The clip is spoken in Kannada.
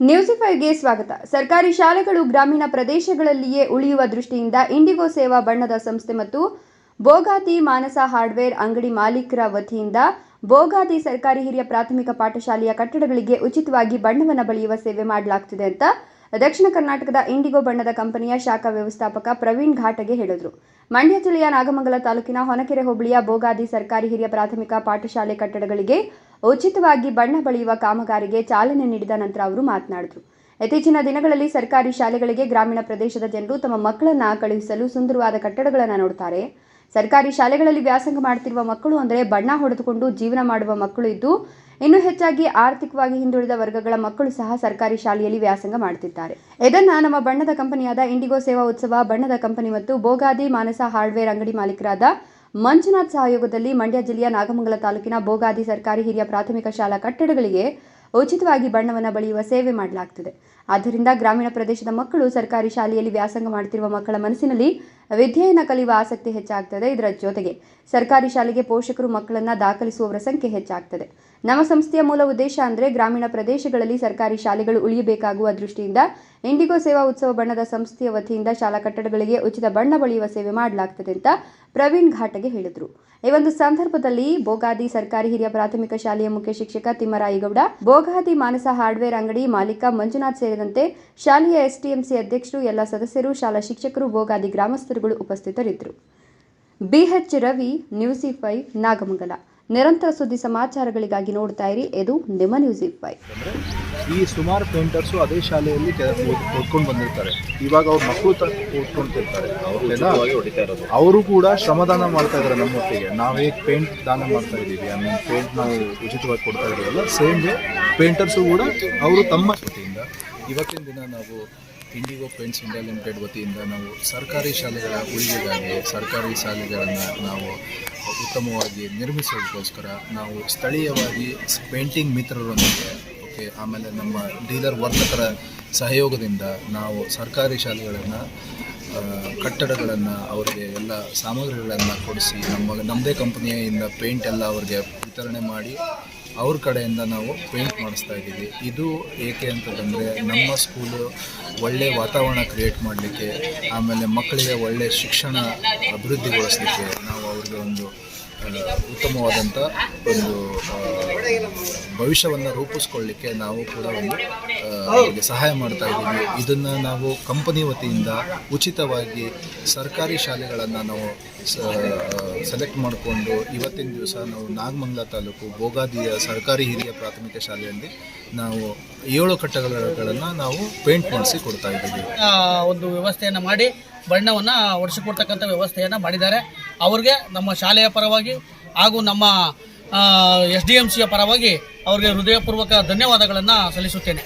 ನ್ಯೂಸಿಫೈವ್ಗೆ ಸ್ವಾಗತ. ಸರ್ಕಾರಿ ಶಾಲೆಗಳು ಗ್ರಾಮೀಣ ಪ್ರದೇಶಗಳಲ್ಲಿಯೇ ಉಳಿಯುವ ದೃಷ್ಟಿಯಿಂದ ಇಂಡಿಗೋ ಸೇವಾ ಬಣ್ಣದ ಸಂಸ್ಥೆ ಮತ್ತು ಬೋಗಾತಿ ಮಾನಸ ಹಾರ್ಡ್ವೇರ್ ಅಂಗಡಿ ಮಾಲೀಕರ ವತಿಯಿಂದ ಬೋಗಾದಿ ಸರ್ಕಾರಿ ಹಿರಿಯ ಪ್ರಾಥಮಿಕ ಪಾಠಶಾಲೆಯ ಕಟ್ಟಡಗಳಿಗೆ ಉಚಿತವಾಗಿ ಬಣ್ಣವನ್ನು ಬಳಿಯುವ ಸೇವೆ ಮಾಡಲಾಗ್ತಿದೆ ಅಂತ ದಕ್ಷಿಣ ಕರ್ನಾಟಕದ ಇಂಡಿಗೋ ಬಣ್ಣದ ಕಂಪನಿಯ ಶಾಖಾ ವ್ಯವಸ್ಥಾಪಕ ಪ್ರವೀಣ್ ಘಾಟಗೆ ಹೇಳಿದರು. ಮಂಡ್ಯ ಜಿಲ್ಲೆಯ ನಾಗಮಂಗಲ ತಾಲೂಕಿನ ಹೊನಕೆರೆ ಹೋಬಳಿಯ ಬೋಗಾದಿ ಸರ್ಕಾರಿ ಹಿರಿಯ ಪ್ರಾಥಮಿಕ ಪಾಠಶಾಲೆ ಕಟ್ಟಡಗಳಿಗೆ ಉಚಿತವಾಗಿ ಬಣ್ಣ ಬಳಿಯುವ ಕಾಮಗಾರಿಗೆ ಚಾಲನೆ ನೀಡಿದ ನಂತರ ಅವರು ಮಾತನಾಡಿದರು. ಇತ್ತೀಚಿನ ದಿನಗಳಲ್ಲಿ ಸರ್ಕಾರಿ ಶಾಲೆಗಳಿಗೆ ಗ್ರಾಮೀಣ ಪ್ರದೇಶದ ಜನರು ತಮ್ಮ ಮಕ್ಕಳನ್ನ ಕಳುಹಿಸಲು ಸುಂದರವಾದ ಕಟ್ಟಡಗಳನ್ನು ನೋಡ್ತಾರೆ. ಸರ್ಕಾರಿ ಶಾಲೆಗಳಲ್ಲಿ ವ್ಯಾಸಂಗ ಮಾಡ್ತಿರುವ ಮಕ್ಕಳು ಅಂದರೆ ಬಣ್ಣ ಹೊಡೆದುಕೊಂಡು ಜೀವನ ಮಾಡುವ ಮಕ್ಕಳು ಇದ್ದು ಇನ್ನು ಹೆಚ್ಚಾಗಿ ಆರ್ಥಿಕವಾಗಿ ಹಿಂದುಳಿದ ವರ್ಗಗಳ ಮಕ್ಕಳು ಸಹ ಸರ್ಕಾರಿ ಶಾಲೆಯಲ್ಲಿ ವ್ಯಾಸಂಗ ಮಾಡುತ್ತಿದ್ದಾರೆ. ಇದನ್ನ ನಮ್ಮ ಬಣ್ಣದ ಕಂಪನಿಯಾದ ಇಂಡಿಗೋ ಸೇವಾ ಉತ್ಸವ, ಬಣ್ಣದ ಕಂಪನಿ ಮತ್ತು ಬೋಗಾದಿ ಮಾನಸ ಹಾರ್ಡ್ವೇರ್ ಅಂಗಡಿ ಮಾಲೀಕರಾದ ಮಂಜುನಾಥ್ ಸಹಯೋಗದಲ್ಲಿ ಮಂಡ್ಯ ಜಿಲ್ಲೆಯ ನಾಗಮಂಗಲ ತಾಲೂಕಿನ ಬೋಗಾದಿ ಸರ್ಕಾರಿ ಹಿರಿಯ ಪ್ರಾಥಮಿಕ ಶಾಲಾ ಕಟ್ಟಡಗಳಿಗೆ ಉಚಿತವಾಗಿ ಬಣ್ಣವನ್ನು ಬಳಿಯುವ ಸೇವೆ ಮಾಡಲಾಗ್ತಿದೆ. ಆದ್ದರಿಂದ ಗ್ರಾಮೀಣ ಪ್ರದೇಶದ ಮಕ್ಕಳು ಸರ್ಕಾರಿ ಶಾಲೆಯಲ್ಲಿ ವ್ಯಾಸಂಗ ಮಾಡುತ್ತಿರುವ ಮಕ್ಕಳ ಮನಸ್ಸಿನಲ್ಲಿ ವಿದ್ಯೆಯನ್ನು ಕಲಿಯುವ ಆಸಕ್ತಿ ಹೆಚ್ಚಾಗ್ತದೆ ಇದರ ಜೊತೆಗೆ ಸರ್ಕಾರಿ ಶಾಲೆಗೆ ಪೋಷಕರು ಮಕ್ಕಳನ್ನ ದಾಖಲಿಸುವವರ ಸಂಖ್ಯೆ ಹೆಚ್ಚಾಗ್ತದೆ. ನಮ್ಮ ಸಂಸ್ಥೆಯ ಮೂಲ ಉದ್ದೇಶ ಅಂದರೆ ಗ್ರಾಮೀಣ ಪ್ರದೇಶಗಳಲ್ಲಿ ಸರ್ಕಾರಿ ಶಾಲೆಗಳು ಉಳಿಯಬೇಕಾಗುವ ದೃಷ್ಟಿಯಿಂದ ಇಂಡಿಗೋ ಸೇವಾ ಉತ್ಸವ ಬಣ್ಣದ ಸಂಸ್ಥೆಯ ವತಿಯಿಂದ ಶಾಲಾ ಕಟ್ಟಡಗಳಿಗೆ ಉಚಿತ ಬಣ್ಣ ಬಳಿಯುವ ಸೇವೆ ಮಾಡಲಾಗ್ತದೆ ಅಂತ ಪ್ರವೀಣ್ ಘಾಟಗೆ ಹೇಳಿದರು. ಈ ಒಂದು ಸಂದರ್ಭದಲ್ಲಿ ಬೋಗಾದಿ ಸರ್ಕಾರಿ ಹಿರಿಯ ಪ್ರಾಥಮಿಕ ಶಾಲೆಯ ಮುಖ್ಯ ಶಿಕ್ಷಕ ತಿಮ್ಮರಾಯಿಗೌಡ, ಬೋಗಾದಿ ಮಾನಸ ಹಾರ್ಡ್ವೇರ್ ಅಂಗಡಿ ಮಾಲೀಕ ಮಂಜುನಾಥ್ ಸೇರಿದಂತೆ ಶಾಲೆಯ ಎಸ್ಟಿಎಂಸಿ ಅಧ್ಯಕ್ಷರು, ಎಲ್ಲ ಸದಸ್ಯರು, ಶಾಲಾ ಶಿಕ್ಷಕರು, ಬೋಗಾದಿ ಗ್ರಾಮಸ್ಥರುಗಳು ಉಪಸ್ಥಿತರಿದ್ದರು. B H Ravi news five Nagamangala. ನಿರಂತರ ಸುದ್ದಿ ಸಮಾಚಾರಗಳಿಗಾಗಿ ನೋಡ್ತಾ ಇರಿ. ಇದು ನಿಮ್ಮ ನ್ಯೂಸಿ ಫೈವ್. ಈ ಸುಮಾರು ಪೇಂಟರ್ಸು ಅದೇ ಶಾಲೆಯಲ್ಲಿ ಓದ್ಕೊಂಡು ಬಂದಿರ್ತಾರೆ. ಇವಾಗ ಅವ್ರ ಮಕ್ಕಳು ಓದ್ಕೊಂತಿರ್ತಾರೆ. ಅವರು ಕೂಡ ಶ್ರಮದಾನ ಮಾಡ್ತಾ ಇದ್ದಾರೆ ನಮ್ಮ ಒಟ್ಟಿಗೆ. ನಾವು ಹೇಗೆ ಪೇಂಟ್ ದಾನ ಮಾಡ್ತಾ ಇದ್ದೀವಿ. ಐ ಮೀನ್ ಪೇಂಟ್ ನಾವು ಉಚಿತವಾಗಿ ಕೊಡ್ತಾ ಇದ್ದೀವಲ್ಲ ಸೇಮ್ ವೇ ಪೇಂಟರ್ಸು ಕೂಡ ಅವರು ತಮ್ಮ ವತಿಯಿಂದ ಇವತ್ತಿನ ದಿನ ನಾವು ಇಂಡಿಗೋ ಪೇಂಟ್ಸ್ ಇಂಡಿಯಾ ಲಿಮಿಟೆಡ್ ವತಿಯಿಂದ ನಾವು ಸರ್ಕಾರಿ ಶಾಲೆಗಳ ಉಳಿವಿಗಾಗಿ ಸರ್ಕಾರಿ ಶಾಲೆಗಳನ್ನು ನಾವು ಉತ್ತಮವಾಗಿ ನಿರ್ಮಿಸೋದಕ್ಕೋಸ್ಕರ ನಾವು ಸ್ಥಳೀಯವಾಗಿ ಪೇಂಟಿಂಗ್ ಮಿತ್ರರೊಂದಿಗೆ, ಓಕೆ, ಆಮೇಲೆ ನಮ್ಮ ಡೀಲರ್ ವರ್ತಕರ ಸಹಯೋಗದಿಂದ ನಾವು ಸರ್ಕಾರಿ ಶಾಲೆಗಳನ್ನು ಕಟ್ಟಡಗಳನ್ನು ಅವರಿಗೆ ಎಲ್ಲ ಸಾಮಗ್ರಿಗಳನ್ನು ಕೊಡಿಸಿ ನಮ್ಮ, ನಮ್ಮದೇ ಕಂಪನಿಯಿಂದ ಪೇಂಟ್ ಎಲ್ಲ ಅವರಿಗೆ ವಿತರಣೆ ಮಾಡಿ ಅವ್ರ ಕಡೆಯಿಂದ ನಾವು ಪೇಂಟ್ ಮಾಡಿಸ್ತಾ ಇದ್ದೀವಿ. ಇದು ಏಕೆ ಅಂತಂದರೆ ನಮ್ಮ ಸ್ಕೂಲು ಒಳ್ಳೆಯ ವಾತಾವರಣ ಕ್ರಿಯೇಟ್ ಮಾಡಲಿಕ್ಕೆ, ಆಮೇಲೆ ಮಕ್ಕಳಿಗೆ ಒಳ್ಳೆಯ ಶಿಕ್ಷಣ ಅಭಿವೃದ್ಧಿಗೊಳಿಸಲಿಕ್ಕೆ ನಾವು ಅವ್ರಿಗೆ ಒಂದು ಉತ್ತಮವಾದಂಥ ಒಂದು ಭವಿಷ್ಯವನ್ನು ರೂಪಿಸ್ಕೊಳ್ಳಿಕ್ಕೆ ನಾವು ಕೂಡ ಒಂದು ಸಹಾಯ ಮಾಡ್ತಾ ಇದ್ದೀವಿ. ಇದನ್ನು ನಾವು ಕಂಪನಿ ವತಿಯಿಂದ ಉಚಿತವಾಗಿ ಸರ್ಕಾರಿ ಶಾಲೆಗಳನ್ನು ನಾವು ಸೆಲೆಕ್ಟ್ ಮಾಡಿಕೊಂಡು ಇವತ್ತಿನ ದಿವಸ ನಾವು ನಾಗಮಂಗಲ ತಾಲೂಕು ಬೋಗಾದಿಯ ಸರ್ಕಾರಿ ಹಿರಿಯ ಪ್ರಾಥಮಿಕ ಶಾಲೆಯಲ್ಲಿ ನಾವು ಏಳು ಕಟ್ಟಡಗಳನ್ನು ನಾವು ಪೇಂಟ್ ಮಾಡಿಸಿ ಕೊಡ್ತಾ ಇದ್ದೀವಿ. ಒಂದು ವ್ಯವಸ್ಥೆಯನ್ನು ಮಾಡಿ ಬಣ್ಣವನ್ನು ಹೊಡೆಸಿಕೊಡ್ತಕ್ಕಂಥ ವ್ಯವಸ್ಥೆಯನ್ನು ಮಾಡಿದ್ದಾರೆ. ಅವ್ರಿಗೆ ನಮ್ಮ ಶಾಲೆಯ ಪರವಾಗಿ ಹಾಗೂ ನಮ್ಮ ಎಸ್ ಡಿ ಎಂ ಸಿಯ ಪರವಾಗಿ ಅವರಿಗೆ ಹೃದಯಪೂರ್ವಕ ಧನ್ಯವಾದಗಳನ್ನು ಸಲ್ಲಿಸುತ್ತೇನೆ.